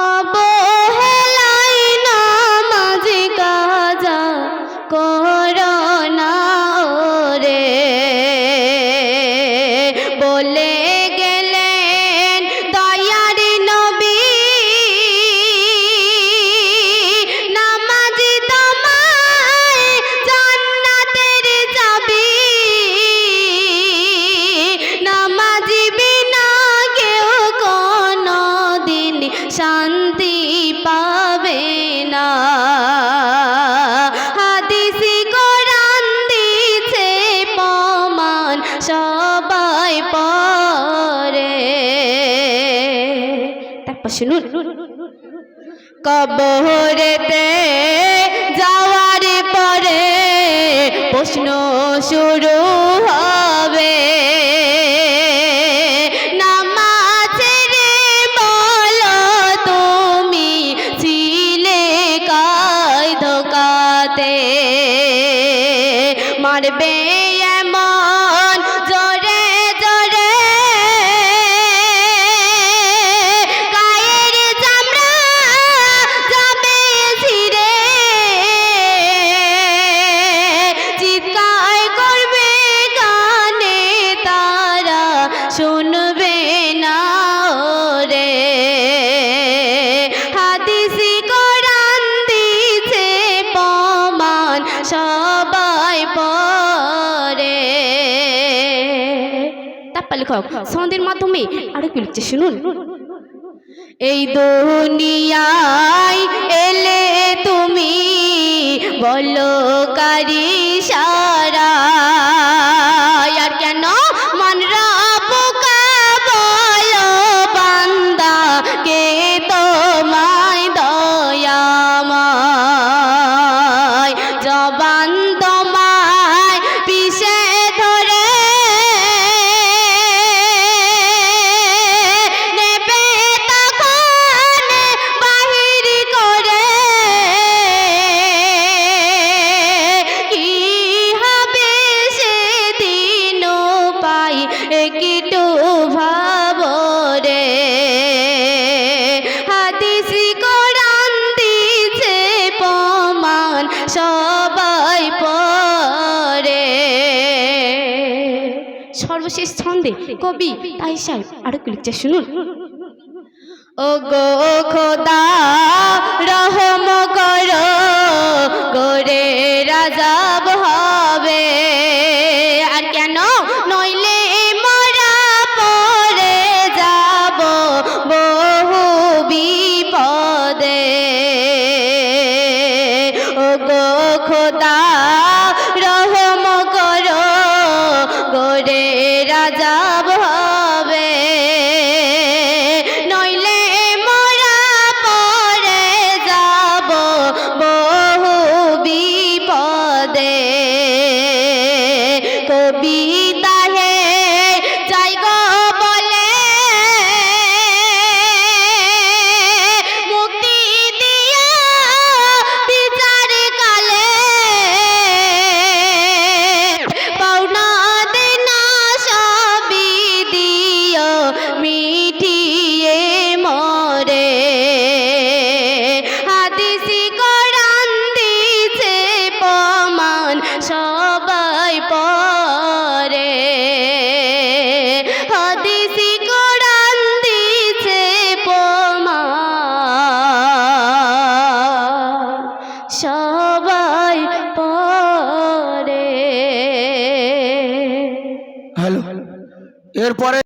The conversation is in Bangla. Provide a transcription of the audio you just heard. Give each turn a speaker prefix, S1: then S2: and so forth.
S1: অব তারপর শুনুন কবরেতে যাওয়ার পরে প্রশ্ন শুরু হবে। মারবে এমন তারপর লেখক সনদের মাধ্যমে আরও কি লিখছে শুনুন। এই দুনিয়ায় এলে তুমি বলো কারি সর্বশেষ ছন্দে কবি তাই সাহেব আরও লিখছে, শুনুন। ও গো খোদা, রহম করো, গোরে রাজাব হবে। আর কেন নইলে মরা পরে যাব বহু বিপদে। ও গো খোদা কবিতা সবাই পরে
S2: হ্যালো এরপরে